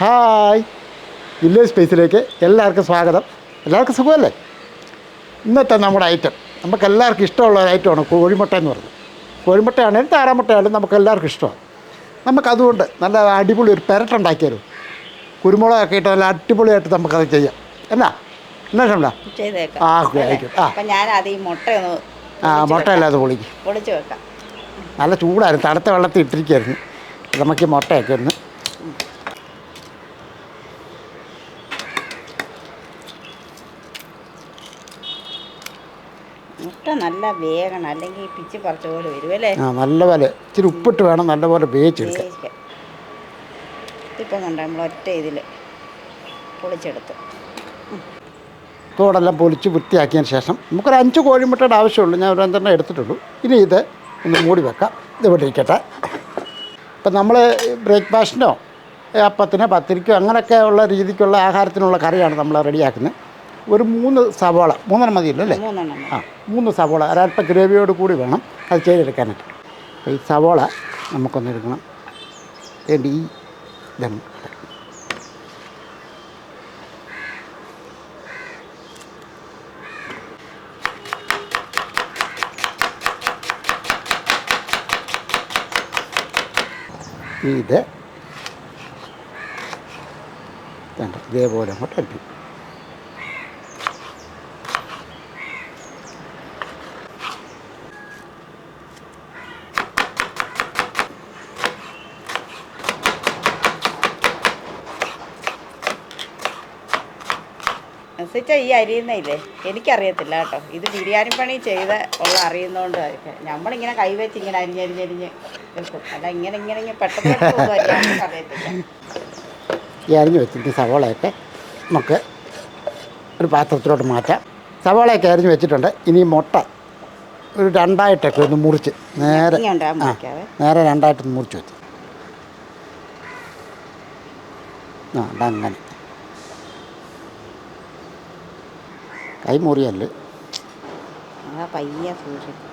Hi. Village സ്പേസിലേക്ക് എല്ലാവർക്കും സ്വാഗതം. എല്ലാവർക്കും സുഖമല്ലേ? ഇന്നത്തെ നമ്മുടെ ഐറ്റം നമുക്ക് എല്ലാവർക്കും ഇഷ്ടമുള്ള ഒരു ഐറ്റമാണ് കോഴിമുട്ട എന്ന് പറയുന്നത്. കോഴിമുട്ടയാണെങ്കിലും താറാമുട്ടയാണെങ്കിലും നമുക്ക് എല്ലാവർക്കും ഇഷ്ടമാണ്. നമുക്കതുകൊണ്ട് നല്ല അടിപൊളി ഒരു പെരട്ടുണ്ടാക്കിയാലും കുരുമുളകൊക്കെ ഇട്ട് നല്ല അടിപൊളിയായിട്ട് നമുക്കത് ചെയ്യാം. എന്നാ? എന്നാ ഷംല? ആ ആയിക്കോട്ടെ. ആ. അത് ഈ മുട്ടയൊന്ന് ആ മുട്ടയല്ലാതെ പൊളിക്ക്. പൊളിച്ച് വെക്കാം. നല്ല ചൂടായിരുന്നു. തണുത്ത വെള്ളത്തിൽ ഇട്ടിരിക്കുകയായിരുന്നു. നമുക്ക് ഈ മുട്ടയൊക്കെ ഒന്ന് നല്ല വേഗണം അല്ലെങ്കിൽ പിച്ച് പറിച്ച പോലെ വരും അല്ലേ? ആ നല്ല നല്ലപോലെ ഇച്ചിരി ഉപ്പിട്ട് വേണം നല്ലപോലെ വേവിച്ചെടുക്കാൻ. ഇപ്പം കണ്ട നമ്മൾ ഒറ്റ ഇതിൽ പൊളിച്ചെടുത്ത്. തോടെല്ലാം പൊളിച്ച് വൃത്തിയാക്കിയതിന് ശേഷം നമുക്കൊരു അഞ്ച് കോഴിമുട്ടയുടെ ആവശ്യമുള്ളൂ. ഞാൻ ഒരു അഞ്ചെണ്ണം എടുത്തിട്ടുള്ളൂ. ഇനി ഇത് ഒന്ന് മൂടി വെക്കാം. ഇത് ഇവിടെ ഇരിക്കട്ടെ. ഇപ്പം നമ്മൾ ബ്രേക്ക്ഫാസ്റ്റിനോ അപ്പത്തിനോ പത്തിരിക്കോ അങ്ങനെയൊക്കെ ഉള്ള രീതിക്കുള്ള ആഹാരത്തിനുള്ള കറിയാണ് നമ്മൾ റെഡിയാക്കുന്നത്. ഒരു മൂന്ന് സവാള മൂന്നെണ്ണം മതിയല്ലോ അല്ലേ? ആ മൂന്ന് സവോള ഒരൽപ്പം ഗ്രേവിയോട് കൂടി വേണം അത് ചെയ്തെടുക്കാനായിട്ട് അപ്പോൾ ഈ സവോള നമുക്കൊന്ന് എടുക്കണം. വേണ്ടി ഈ ഇതാണ്. ഇത് ഇതേപോലെ അങ്ങോട്ട് അരിക്കും മെസ്സിച്ച ഈ അരിയുന്നില്ലേ എനിക്കറിയത്തില്ല കേട്ടോ. ഇത് ബിരിയാണി പണി ചെയ്ത് ഉള്ള അറിയുന്നതുകൊണ്ട് നമ്മളിങ്ങനെ കൈവച്ച് ഇങ്ങനെ അരിഞ്ഞരിഞ്ഞരിഞ്ഞ് അല്ല ഇങ്ങനെ ഇങ്ങനെ ഇങ്ങനെ പെട്ടെന്ന് അറിയത്തില്ല. ഈ അരിഞ്ഞ് വെച്ചിട്ട് സവോളയൊക്കെ നമുക്ക് ഒരു പാത്രത്തിലോട്ട് മാറ്റാം. സവോളയൊക്കെ അരിഞ്ഞ് വെച്ചിട്ടുണ്ട്. ഇനി മുട്ട ഒരു രണ്ടായിട്ടൊക്കെ ഒന്ന് മുറിച്ച് നേരെ നേരെ രണ്ടായിട്ടൊന്ന് മുറിച്ച് വെച്ച്. ആ അതാ കൈ മുറിയല്ല്? പയ്യ സൂക്ഷിക്കും.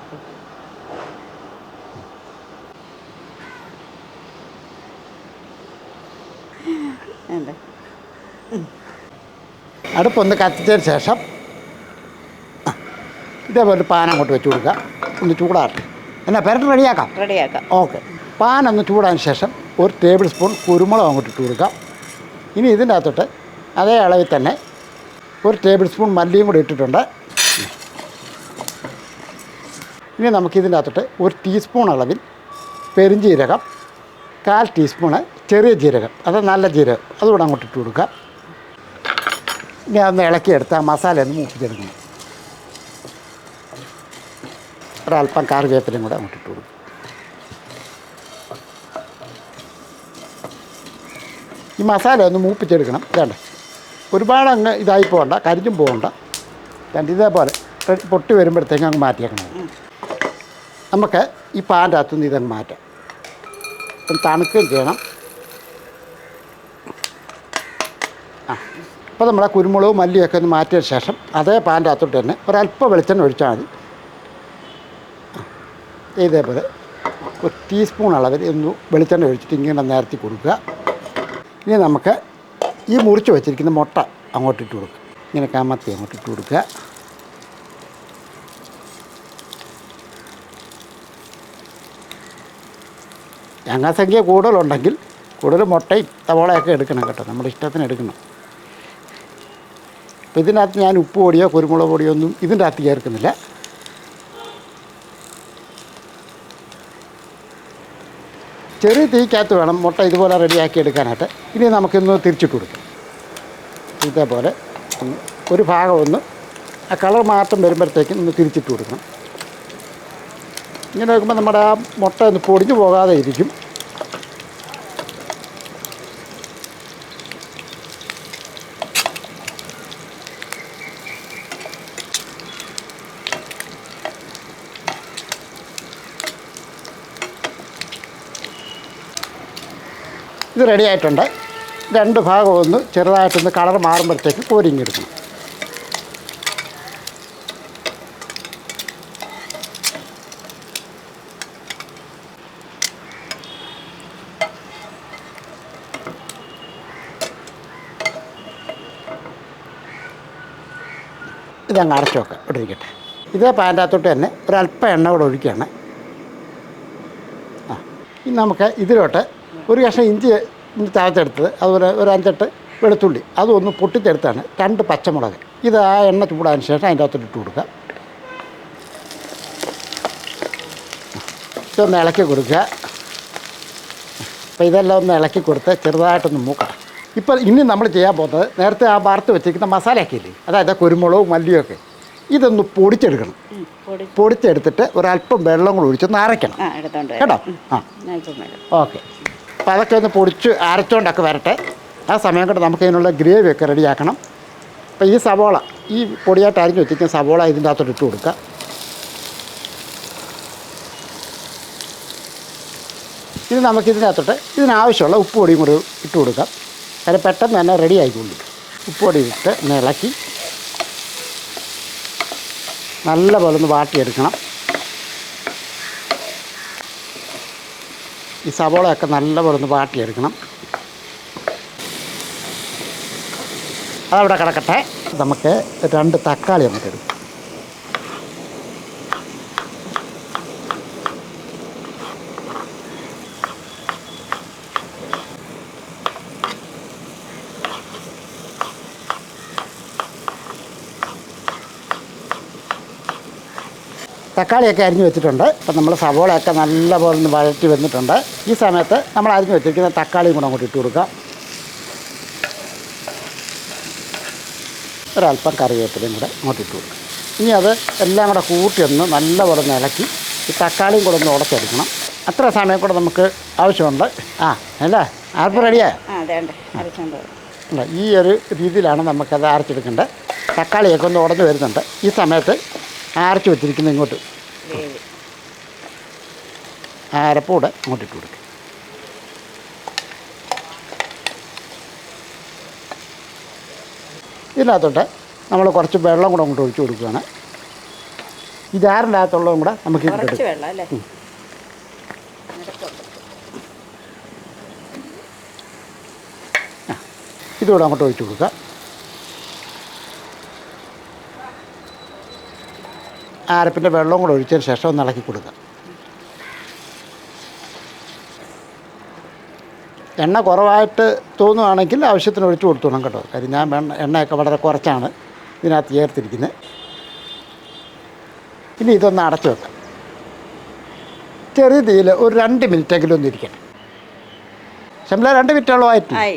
അടുപ്പൊന്ന് കത്തിച്ചതിന് ശേഷം ഇതേപോലെ പാൻ അങ്ങോട്ട് വെച്ച് കൊടുക്കുക. ഒന്ന് ചൂടാകട്ടെ എന്നാ പെരട്ട് റെഡിയാക്കാം? റെഡിയാക്കാം. ഓക്കെ. പാൻ ഒന്ന് ചൂടാൻ ശേഷം ഒരു ടേബിൾ സ്പൂൺ കുരുമുളക് അങ്ങോട്ട് ഇട്ട് കൊടുക്കാം ഇനി ഇതിന്റെ അകത്തോട്ട് അതേ അളവിൽ തന്നെ ഒരു ടേബിൾ സ്പൂൺ മല്ലിയും കൂടി ഇട്ടിട്ടുണ്ട്. ഇനി നമുക്കിതിന്റെ അകത്തോട്ട് ഒരു ടീസ്പൂൺ അളവിൽ പെരിഞ്ജീരകം കാൽ ടീസ്പൂണ് ചെറിയ ജീരകം അത് നല്ല ജീരകം അതുകൂടെ അങ്ങോട്ട് ഇട്ട് കൊടുക്കാം ഇനി അതൊന്ന് ഇളക്കിയെടുത്ത് ആ മസാല ഒന്ന് മൂപ്പിച്ചെടുക്കണം. ഒരല്പം കറിവേപ്പിലയും കൂടെ അങ്ങോട്ട് ഇട്ട് കൊടുക്കും ഈ മസാല ഒന്ന് മൂപ്പിച്ചെടുക്കണം. വേണ്ട ഒരുപാട് അങ്ങ് ഇതായി പോകണ്ട കരിഞ്ഞും പോകണ്ട. രണ്ട് ഇതേപോലെ പൊട്ടി വരുമ്പോഴത്തേക്ക് അങ്ങ് മാറ്റിയേക്കണം. നമുക്ക് ഈ പാന്റെ അകത്തുനിന്ന് ഇതങ്ങ് മാറ്റാം. തണുക്കുകയും ചെയ്യണം. ആ അപ്പോൾ നമ്മൾ കുരുമുളക് മല്ലിയൊക്കെ ഒന്ന് മാറ്റിയ ശേഷം അതേ പാന്റെ അകത്തോട്ട് തന്നെ ഒരല്പം വെളിച്ചെണ്ണ ഒഴിച്ചാൽ മതി. ഇതേപോലെ ഒരു ടീസ്പൂൺ അളവിൽ ഒന്ന് വെളിച്ചെണ്ണ ഒഴിച്ചിട്ട് ഇങ്ങനെ നേരത്തി കൊടുക്കുക. ഇനി നമുക്ക് ഈ മുറിച്ച് വെച്ചിരിക്കുന്ന മുട്ട അങ്ങോട്ട് ഇട്ട് കൊടുക്കുക ഇങ്ങനെ കമത്തി അങ്ങോട്ട് ഇട്ട് കൊടുക്കുക അംഗസംഖ്യ കൂടുതലുണ്ടെങ്കിൽ കൂടുതൽ മുട്ടയും തവളയൊക്കെ എടുക്കണം കേട്ടോ. നമ്മുടെ ഇഷ്ടത്തിന് എടുക്കണം. അപ്പോൾ ഇതിനകത്ത് ഞാൻ ഉപ്പ് പൊടിയോ കുരുമുളക് പൊടിയോ ഒന്നും ഇതിന്റെ അകത്ത് ചേർക്കുന്നില്ല. ചെറിയ തീക്കകത്ത് വേണം മുട്ട ഇതുപോലെ റെഡിയാക്കി എടുക്കാനായിട്ട്. ഇനി നമുക്കിന്ന് തിരിച്ചിട്ട് കൊടുക്കാം. ഇതേപോലെ ഒന്ന് ഒരു ഭാഗം ഒന്ന് ആ കളർ മാറ്റം വരുമ്പോഴത്തേക്കും ഒന്ന് തിരിച്ചിട്ട് കൊടുക്കണം. ഇങ്ങനെ വെക്കുമ്പോൾ നമ്മുടെ ആ മുട്ട ഒന്ന് പൊടിഞ്ഞു പോകാതെ ഇരിക്കും. ഇത് റെഡി ആയിട്ടുണ്ട്. രണ്ട് ഭാഗം ഒന്ന് ചെറുതായിട്ടൊന്ന് കളർ മാറുമ്പോഴത്തേക്ക് കോരിങ്ങെടുക്കണം. ഇതങ്ങ് അടച്ചു വെക്കാം. ഇവിടെ ഇരിക്കട്ടെ. ഇതേ പാന്റെ തന്നെ ഒരല്പം എണ്ണ കൂടെ ഒഴിക്കുകയാണ്. ആ ഇനി നമുക്ക് ഇതിലോട്ട് ഒരു കഷ്ണം ഇഞ്ചി ചതച്ചെടുത്തത് അതുപോലെ ഒരു അഞ്ചെട്ട് വെളുത്തുള്ളി അതൊന്ന് പൊട്ടിച്ചെടുത്താണ് രണ്ട് പച്ചമുളക്. ഇത് ആ എണ്ണ ചൂടാൻ ശേഷം അതിന്റെ അകത്തോട്ട് ഇട്ട് കൊടുക്കുക. ഇതൊന്ന് ഇളക്കി കൊടുക്കുക. അപ്പോൾ ഇതെല്ലാം ഒന്ന് ഇളക്കി കൊടുത്ത് ചെറുതായിട്ടൊന്ന് മൂക്കാം ഇപ്പോൾ ഇനി നമ്മൾ ചെയ്യാൻ പോകുന്നത് നേരത്തെ ആ വറുത്ത് വെച്ചിരിക്കുന്ന മസാലയൊക്കെ ഇല്ലേ അതായത് കുരുമുളകും മല്ലിയും ഒക്കെ ഇതൊന്ന് പൊടിച്ചെടുക്കണം. പൊടിച്ചെടുത്തിട്ട് ഒരല്പം വെള്ളം കൂടി ഒഴിച്ചൊന്ന് അരയ്ക്കണം. കേട്ടോ? ആ. ഓക്കെ. അപ്പോൾ അതൊക്കെ ഒന്ന് പൊടിച്ച് അരച്ചോണ്ടൊക്കെ വരട്ടെ. ആ സമയം കൊണ്ട് നമുക്ക് ഇതിനുള്ള ഗ്രേവി ഒക്കെ റെഡിയാക്കണം അപ്പോൾ ഈ സവോള ഈ പൊടിയായിട്ട് അരിഞ്ഞ് വെച്ചിരിക്കുന്ന സവോള ഇതിന്റെ അകത്തോട്ട് ഇട്ട് കൊടുക്കുക. ഇനി നമുക്ക് ഇതിനകത്തോട്ട് ഇതിനാവശ്യമുള്ള ഉപ്പ് പൊടിയും കൂടി ഇട്ട് കൊടുക്കാം അത് പെട്ടെന്ന് തന്നെ റെഡി ആയിക്കൊള്ളു ഉപ്പ് പൊടി ഇട്ട് ഒന്ന് ഇളക്കി. നല്ലപോലെ ഒന്ന് വാട്ടിയെടുക്കണം. ഈ സവോളയൊക്കെ നല്ലപോലെ ഒന്ന് വാട്ടിയെടുക്കണം. അതവിടെ കിടക്കട്ടെ. നമുക്ക് രണ്ട് തക്കാളി നമുക്ക് എടുക്കാം തക്കാളിയൊക്കെ അരിഞ്ഞു വെച്ചിട്ടുണ്ട്. അപ്പം നമ്മൾ സവോളയൊക്കെ നല്ലപോലെ ഒന്ന് വഴറ്റി വന്നിട്ടുണ്ട്. ഈ സമയത്ത് നമ്മൾ അരിഞ്ഞു വെച്ചിരിക്കുന്ന തക്കാളിയും കൂടെ അങ്ങോട്ട് ഇട്ട് കൊടുക്കാം. ഒരല്പം കറിവേപ്പിലയും കൂടെ അങ്ങോട്ട് ഇട്ട് കൊടുക്കാം. ഇനി അത് എല്ലാം കൂടെ കൂട്ടി ഒന്ന് നല്ലപോലെ ഒന്ന് ഇളക്കി ഈ തക്കാളിയും കൂടെ ഒന്ന് ഉടച്ചെടുക്കണം. അത്ര സമയം കൂടെ നമുക്ക് ആവശ്യമുണ്ട്. ആ അല്ലേ? ആർപ്പ് റെഡിയാ ഈ ഒരു രീതിയിലാണ് നമുക്കത് അരച്ചെടുക്കേണ്ടത്. തക്കാളിയൊക്കെ ഒന്ന് ഉടഞ്ഞു വരുന്നുണ്ട്. ഈ സമയത്ത് അരച്ച് വെച്ചിരിക്കുന്നത് ഇങ്ങോട്ട്? അരപ്പൂടെ അങ്ങോട്ട് ഇട്ട് കൊടുക്കും. ഇതിനകത്തോട്ട് നമ്മൾ കുറച്ച് വെള്ളം കൂടെ അങ്ങോട്ട് ഒഴിച്ചു കൊടുക്കുകയാണ്. ഈ ജാറിന്റെ അകത്തുള്ളതും കൂടെ നമുക്ക്. ഇതുകൂടെ അങ്ങോട്ട് ഒഴിച്ചു കൊടുക്കുക ആ അരപ്പിന്റെ വെള്ളം കൂടെ ഒഴിച്ചതിന് ശേഷം ഒന്ന് ഇളക്കി കൊടുക്കുക. എണ്ണ കുറവായിട്ട് തോന്നുകയാണെങ്കിൽ ആവശ്യത്തിന് ഒഴിച്ച് കൊടുത്തോണം കേട്ടോ. കാര്യം ഞാൻ എണ്ണയൊക്കെ വളരെ കുറച്ചാണ് ഇതിനകത്ത് ചേർത്തിരിക്കുന്നത്. ഇനി ഇതൊന്ന് അടച്ചു വെക്കാം. ചെറിയ തീയിൽ ഒരു രണ്ട് മിനിറ്റെങ്കിലും ഒന്ന് ഇരിക്കണം ശമ്പള രണ്ട് മിനിറ്റോളം ആയിട്ട്. ആയി.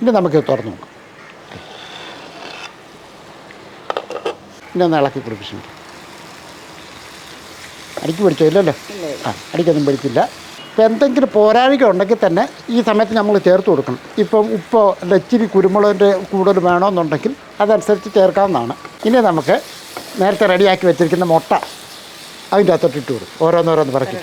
ഇനി നമുക്ക് തുറന്നു നോക്കാം. ഇനി ഒന്ന് ഇളക്കി കുടിപ്പിച്ചു അടിക്ക് പിടിച്ചില്ലല്ലോ ആ അടിക്കൊന്നും പിടിക്കില്ല ഇപ്പം എന്തെങ്കിലും പോരാഴിക ഉണ്ടെങ്കിൽ തന്നെ ഈ സമയത്ത് നമ്മൾ ചേർത്ത് കൊടുക്കണം. ഇപ്പം ഉപ്പോ അല്ല ഇച്ചിരി കുരുമുളകിന്റെ കൂടുതൽ വേണമെന്നുണ്ടെങ്കിൽ അതനുസരിച്ച് ചേർക്കാവുന്നതാണ്. ഇനി നമുക്ക് നേരത്തെ റെഡിയാക്കി വെച്ചിരിക്കുന്ന മുട്ട അതിന്റെ അകത്തോട്ട് ഇട്ട് കൊടുക്കും. ഓരോന്നോരോന്ന് പറക്കി.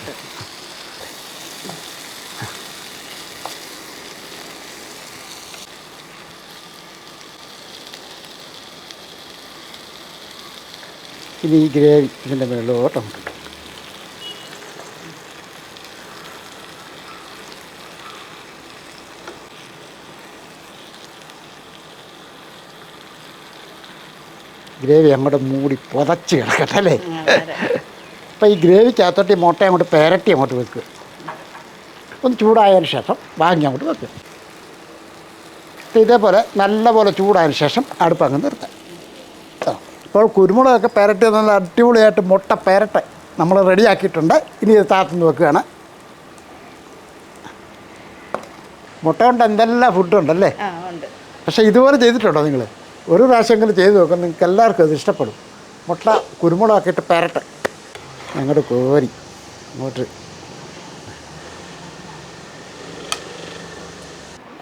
ഇനി ഈ ഗ്രേവി ഇതിന്റെ മുകളിലോട്ട് ഗ്രേവി അങ്ങോട്ട് മൂടി പുതച്ച് കിടക്കട്ടെ അല്ലേ? അപ്പം അപ്പോൾ ഈ ഗ്രേവിക്കകത്തോട്ട് ഈ മുട്ട അങ്ങോട്ട് പെരട്ടി അങ്ങോട്ട് വെക്കുക ഒന്ന് ചൂടായതിന് ശേഷം വാങ്ങി അങ്ങോട്ട് വെക്കുക ഇതേപോലെ നല്ലപോലെ ചൂടായതിന് ശേഷം അടുപ്പ് അങ്ങ് നിർത്താം. ഇപ്പോൾ കുരുമുളകൊക്കെ പെരട്ടി നല്ല അടിപൊളിയായിട്ട് മുട്ട പെരട്ട്. നമ്മൾ റെഡിയാക്കിയിട്ടുണ്ട്. ഇനി ഇത് താത്തുനിന്ന് വെക്കുകയാണ്. മുട്ട കൊണ്ട് എന്തെല്ലാം ഫുഡുണ്ടല്ലേ പക്ഷേ ഇതുപോലെ ചെയ്തിട്ടുണ്ടോ നിങ്ങൾ ഒരു പ്രാവശ്യമെങ്കിലും ചെയ്ത് നോക്കാം നിങ്ങൾക്ക് എല്ലാവർക്കും അത് ഇഷ്ടപ്പെടും. മുട്ട കുരുമുളകാക്കിയിട്ട് പെരട്ടെ. ഞങ്ങളുടെ കോരി അങ്ങോട്ട്.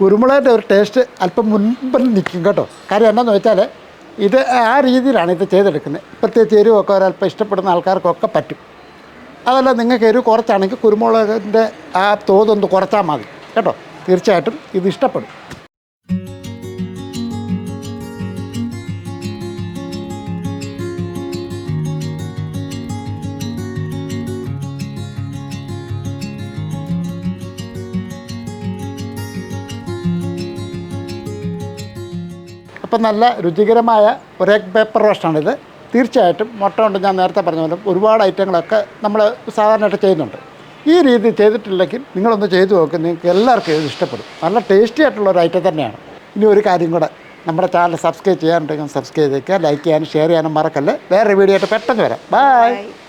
കുരുമുളകിന്റെ ഒരു ടേസ്റ്റ് അല്പം മുൻപിൽ നിൽക്കും കേട്ടോ. കാര്യം എന്താണെന്ന് വെച്ചാൽ ഇത് ആ രീതിയിലാണ് ഇത് ചെയ്തെടുക്കുന്നത്. പ്രത്യേകിച്ച് എരിവൊക്കെ ഒരല്പം ഇഷ്ടപ്പെടുന്ന ആൾക്കാർക്കൊക്കെ പറ്റും. അതല്ല നിങ്ങൾക്ക് എരിവ് കുറച്ചാണെങ്കിൽ കുരുമുളകിന്റെ ആ തോതൊന്ന് കുറച്ചാൽ മതി. കേട്ടോ? തീർച്ചയായിട്ടും ഇത് ഇഷ്ടപ്പെടും. അപ്പം നല്ല രുചികരമായ ഒരു പേപ്പർ റോസ്റ്റാണിത് തീർച്ചയായിട്ടും മുട്ട കൊണ്ട് ഞാൻ നേരത്തെ പറഞ്ഞ പോലെ ഒരുപാട് ഐറ്റങ്ങളൊക്കെ നമ്മൾ സാധാരണയായിട്ട് ചെയ്യുന്നുണ്ട്. ഈ രീതി ചെയ്തിട്ടില്ലെങ്കിൽ നിങ്ങളൊന്ന് ചെയ്തു നോക്ക് നിങ്ങൾക്ക് എല്ലാവർക്കും ഇത് ഇഷ്ടപ്പെടും. നല്ല ടേസ്റ്റി ആയിട്ടുള്ള ഒരു ഐറ്റം തന്നെയാണ്. ഇനി ഒരു കാര്യം കൂടെ നമ്മുടെ ചാനൽ സബ്സ്ക്രൈബ് ചെയ്യാനുണ്ടെങ്കിൽ സബ്സ്ക്രൈബ് ചെയ്യുക ലൈക്ക് ചെയ്യാനും ഷെയർ ചെയ്യാനും മറക്കല്ലേ. വേറെ വീഡിയോ ആയിട്ട് പെട്ടെന്ന് വരാം. ബൈ